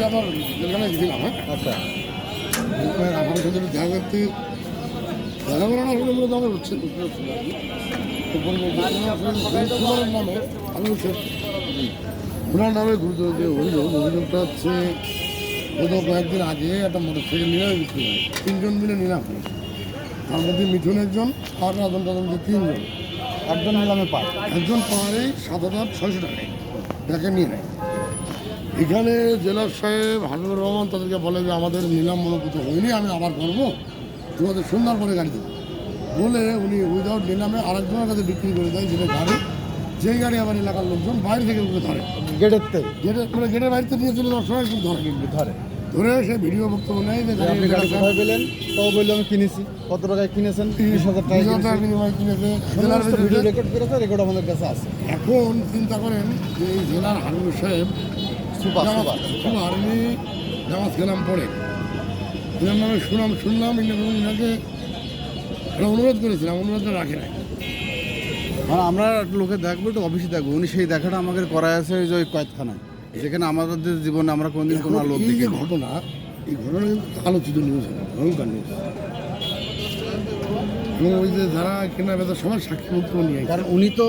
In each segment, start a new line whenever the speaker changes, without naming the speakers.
আমার যেখানে গেছিলাম হ্যাঁ?
আচ্ছা।
আমার সাথে দেখা করতে দেখা করে না হলে মূলত আমার হচ্ছে। নামে আমি ওনার নামে ঘুরতে যে অভিযোগ অভিযোগটা হচ্ছে গত কয়েকদিন আগে একটা মোটর সাইকেল নিলামে বিক্রি হয় তিনজন মিলে নিলাম। তার মধ্যে মিঠুন একজন আর রাজন টাজন যে তিনজন।
একজন নিলামে পায়
একজন পাহাড়ে সাত হাজার ছয়শো টাকায়। দেখে নিয়ে নেয়। এখানে জেলার সাহেব হাবিবুর রহমান তাদেরকে বলে যে আমাদের নিলাম মনোভূত হয়নি আমি আবার করব। তোমাদের সুন্দর করে গাড়ি দেবো। বলে উনি উইদাউট নিলামে আরেকজনের কাছে বিক্রি করে দেয় যেটা গাড়ি। যেই গাড়ি আমার এলাকার লোকজন বাইরে থেকে ওকে ধরে।
গেটের থেকে?
গেটের মানে গেটের বাড়িতে নিয়ে চলে যাওয়ার সময় কিন্তু ধরে।
ধরে।
ধরে সে ভিডিও বক্তব্য নেয় যে
আপনি গাড়ি কোথায় পেলেন? তাও বলল আমি কিনেছি। কত টাকায় কিনেছেন? তিরিশ হাজার টাকা
বিনিময়ে কিনেছে। জেলার
ভিডিও রেকর্ড করেছে রেকর্ড আমাদের কাছে আছে।
এখন চিন্তা করেন যে এই জেলার হাবিবুর সাহেব
সুপার সুপার
আমি নামাজ খেলাম পরে। নামে শুনাম শুনলাম ইনি- ইনাকে অনুরোধ করেছিলাম অনুরোধটা রাখে নাই।
মানে আমরা লোকে দেখব একটু অফিসে দেখব। উনি সেই দেখাটা আমাদের করায় আছে ওই যে ওই কয়েকখানায় যেখানে আমাদের জীবনে আমরা কোনোদিন কোনো
এই যে ঘটনা এই ঘটনা কিন্তু আলোচিত নিউজ ভয়ঙ্কর নিউজ এবং ওই যে যারা কেনা বেচা সবাই সাক্ষী বক্তব্য নিয়ে
কারণ উনি তো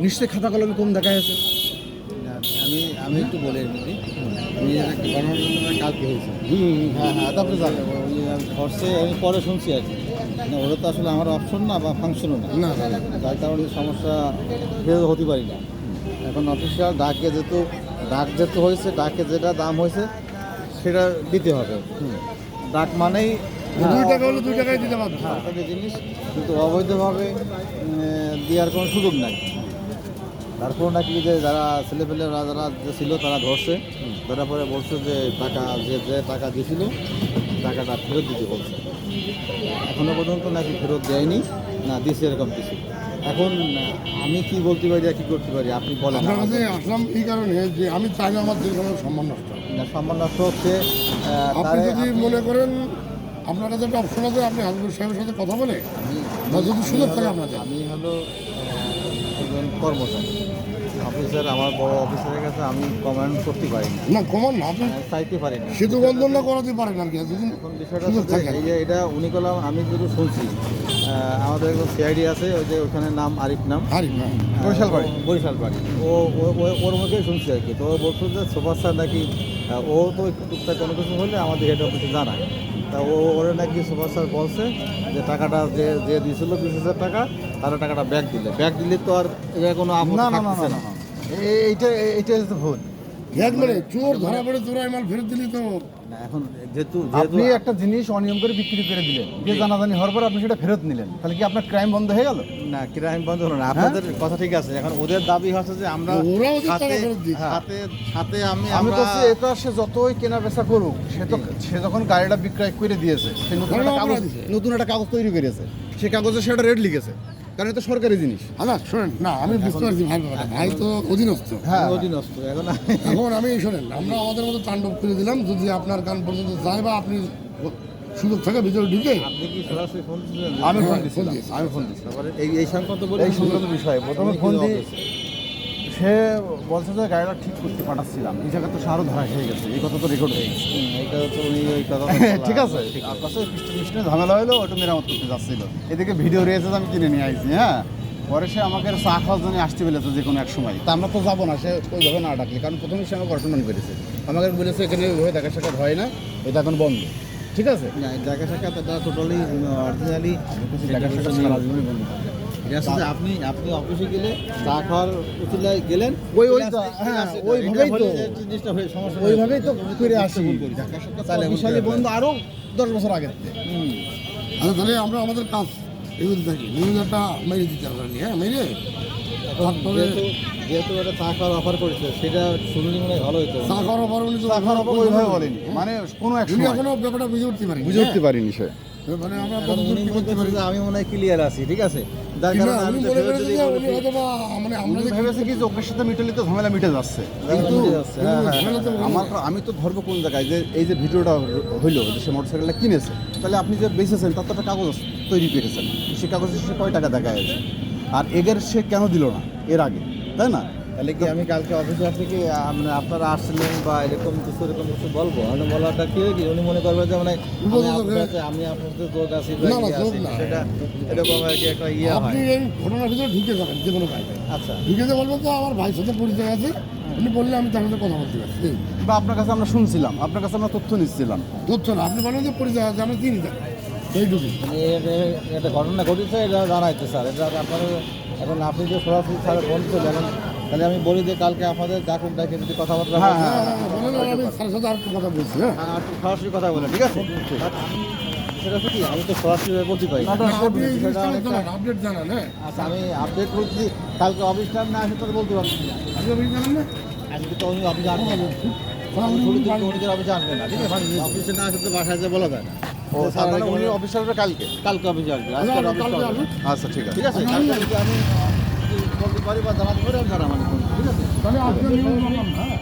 নিশ্চয়ই খাতা কলমে কম দেখা গেছে
আমি আমি একটু বলে দিই। উনি ঘটনাটা কালকে হয়েছে
হুম
হ্যাঁ হ্যাঁ তারপরে জানতে ধরছে আমি পরে শুনছি আর কি। না, ওটা তো আসলে আমার অপশন না বা ফাংশনও না। যার কারণে সমস্যা বের হতে পারি না। এখন অফিসিয়াল ডাকে যেহেতু ডাক যেহেতু হয়েছে ডাকে যেটা দাম হয়েছে সেটা দিতে হবে। ডাক মানেই
দুই টাকা হলে দুই টাকায় দিতে পারবে
হ্যাঁ জিনিস কিন্তু অবৈধভাবে দেওয়ার কোনো সুযোগ নাই। তারপর নাকি যে যারা ছেলেপেলেরা যারা যে ছিল তারা ধরছে। ধরার পরে বলছে যে টাকা যে যে টাকা দিয়েছিল টাকাটা ফেরত দিতে বলছে। এখনও পর্যন্ত নাকি ফেরত দেয়নি না দিছে এরকম কিছু। এখন আমি কি বলতে পারি আর কি করতে পারি আপনি বলেন
আপনার কাছে আসলাম এই কারণে যে আমি চাই না আমার দীর্ঘমের সম্মান নষ্ট
না, সম্মান নষ্ট হচ্ছে
আপনি যদি মনে করেন আপনার কাছে একটা অপশন আছে আপনি হাজবেন্ড সাহেবের সাথে কথা বলে যদি সুযোগ থাকে আপনাদের।
আমি হলো একজন কর্মচারী। অফিসার আমার বড় অফিসারের কাছে আমি কমান্ড করতে পারি না।
না কমান না আপনি
চাইতে পারি না।
সেতু বন্ধন না করাতে পারেন আর কি
এখন বিষয়টা যে এই যে এটা উনি করলাম আমি যেটুকু শুনছি আমাদের একজন সিআইডি আছে ওই যে ওখানে নাম আরিফ নাম।
হারি না
বরিশাল বাড়ি বরিশাল বাড়ি ও ও- ও- ওর মুখেই শুনছি আর কি। তো বলছো যে সুপার স্যার নাকি ও তো একটু টুকটাক কোনো কিছু হলে আমাদের হেড অফিসে জানায়। তা ও ওরা নাকি সুপার স্যার বলছে যে টাকাটা যে যে দিয়েছিল বিশ হাজার টাকা তারা টাকাটা ব্যাক দিলে। ব্যাক দিলে তো আর এটা কোনো আপনার
না না না না এইটা এইটা ভুল।
এক মানে চোর ধরা পড়ে চোরাই মাল ফেরত দিলি তো।
এখন যেহেতু যেহেতু
আপনি একটা জিনিস অনিয়ম করে বিক্রি করে দিলেন। যে জানাজানি হওয়ার পর আপনি সেটা ফেরত নিলেন। তাহলে কি আপনার ক্রাইম বন্ধ হয়ে গেল?
না ক্রাইম বন্ধ হলো না। আপনাদের কথা ঠিক আছে। এখন ওদের দাবি হচ্ছে যে আমরা
ওরা ওদের টাকা
সাথে সাথে সাথে আমি
আমি
আমরা
এটা সে যতই কেনা বেচা করুক সে তো সে যখন গাড়িটা বিক্রয় করে দিয়েছে সে নতুন একটা কাগজ নতুন একটা কাগজ তৈরি করেছে। সে কাগজে সেটা রেট লিখেছে। কারণ এটা সরকারি জিনিস।
না শোনেন না আমি বুঝতে পারছি ভাই ব্যাপারটা। ভাই তো অধীনস্থ।
হ্যাঁ
অধীনস্থ এখন
এখন আমি শোনেন আমরা আমাদের মতো তাণ্ডব করে দিলাম যদি আপনার গান পর্যন্ত যায় বা আপনি সুযোগ থাকে ভিতরে ঢুকে।
আপনি কি সরাসরি ফোন দিয়েছিলেন?
আমি ফোন
হ্যাঁ, দিয়েছি।
আমি ফোন দিয়েছি
এই সংক্রান্ত বলে
এই সংক্রান্ত বিষয়ে প্রথমে ফোন
বলছে?
সে বলছে যে গাড়িটা ঠিক করতে পাঠাচ্ছিলাম। এই জায়গায় তো সে আরও ধরা হয়ে গেছে এই কথা তো রেকর্ড হয়ে গেছে।
উনি ওই কথা
ঠিক আছে আর কাছে ঝামেলা হলো ওটা মেরামত করতে যাচ্ছিল। এদিকে ভিডিও রয়েছে আমি কিনে নিয়ে আসছি হ্যাঁ? পরে সে আমাকে চা খাওয়ার জন্য আসতে বলেছে যে কোনো এক সময়। তা আমরা তো যাব না সে ওইভাবে না ডাকলে। কারণ প্রথমে সে আমাকে অসম্মান করেছে। আমাকে বলেছে এখানে ওইভাবে দেখা সাক্ষাৎ হয় না এটা এখন বন্ধ। ঠিক আছে?
জায়গা সাক্ষাৎ এটা টোটালি অরিজিনালি
দেখা সাক্ষাৎ সারা বন্ধ।
আপনি আপনি অফিসে গেলে চা খাওয়ার উচিলায় গেলেন।
ওই- ওই
ঠিক
তো, হ্যাঁ, ওইভাবেই তো।
জিনিসটা হয়ে সমস্যা
ওইভাবেই তো ফিরে আসি।
তাহলে
বিশালী বন্ধ আরও দশ বছর আগে।
আচ্ছা তাহলে আমরা আমাদের কাজ এগুলো থাকি নিউজটা মেরে দিতে হবে। হ্যাঁ মেরে। তারপরে
যেহেতু যেহেতু এটা চা খাওয়ার অফার করেছে সেটা শুনলে মনে ভালো হতো
চা খাওয়ার পর উনি তো
চা খাওয়ার অভাব ওইভাবে বলেনি। মানে কোনো এক সময়।
এখনও ব্যাপারটা বুঝে উঠতে পারি
বুঝে উঠতে পারিনি সে।
মানে আমরা
এখন
কতদূর কি করতে পারি?
আমি মনে হয় ক্লিয়ার আছি ঠিক আছে? যার কারণে আমি
মনে যে উনি হয়তো বা মানে আমরা
ভেবেছে কি যে ওকের সাথে মিটালে তো ঝামেলা মিটে যাচ্ছে।
কিন্তু যাচ্ছে, হ্যাঁ, হ্যাঁ,
আমার আমি তো ধরবো কোন জায়গায় যে এই যে ভিডিওটা হইল যে সে মোটরসাইকেলটা কিনেছে তাহলে আপনি যে বেচেছেন তার তো একটা কাগজ তৈরি করেছেন। সে কাগজে সে কয় টাকা দেখা গেছে আর এগের সে কেন দিল না? এর আগে তাই না?
তাহলে কি আমি কালকে অফিসে আপনি কি মানে আপনারা আসছিলেন বা এরকম কিছু এরকম কিছু বলব? মানে বলাটা কি হয় কি উনি মনে করবে যে মানে আমি আপনার সাথে- যোগ আছি
না, না,
ইয়ে
যোগ না।
সেটা এরকম আর কি একটা ইয়ে হয়।
আপনি এই ঘটনার ভিতরে ঢুকে যাবেন যে কোনো কাজে
আচ্ছা।
ঢুকে যে বলবেন তো আমার ভাইয়ের সাথে পরিচয় আছে উনি বললে আমি তার সাথে কথা বলতে পারছি।
বা আপনার কাছে আমরা শুনছিলাম আপনার কাছে আমরা তথ্য নিচ্ছিলাম।
তথ্য না আপনি বলেন যে পরিচয় আছে আমরা চিনি এইটুকুই
মানে ঘটনা ঘটেছে এটা জানাইতে স্যার। এটা আপনার এখন আপনি যে সরাসরি স্যার বলতে জানেন তাহলে আমি বলি যে কালকে আপনাদের ডাকুন ডাকে যদি কথাবার্তা
হ্যাঁ,
হ্যাঁ, হ্যাঁ, একটু কথা বলছি হ্যাঁ।
হ্যাঁ, সরাসরি কথা বলেন ঠিক আছে? সেটা কি আমি তো সরাসরি বলতে পারি
আপডেট জানান হ্যাঁ।
আচ্ছা আমি আপডেট করছি কালকে অফিস টাইম না আসে বলতে পারছি না। আজকে তো
হ্যাঁ,
আমি অফিসে না ঠিক আছে? অফিসে না আসলে তো বাসায় যে বলা যায় না।
ও সাধারণ উনি
অফিসে
আসবে কালকে
কালকে অফিসে আসবে
আচ্ছা
ঠিক আছে
ঠিক আছে আমি বলতে পারি বা দাঁড়াতে পারি আমি দাঁড়া ঠিক আছে
তাহলে আজকে নিউজ হ্যাঁ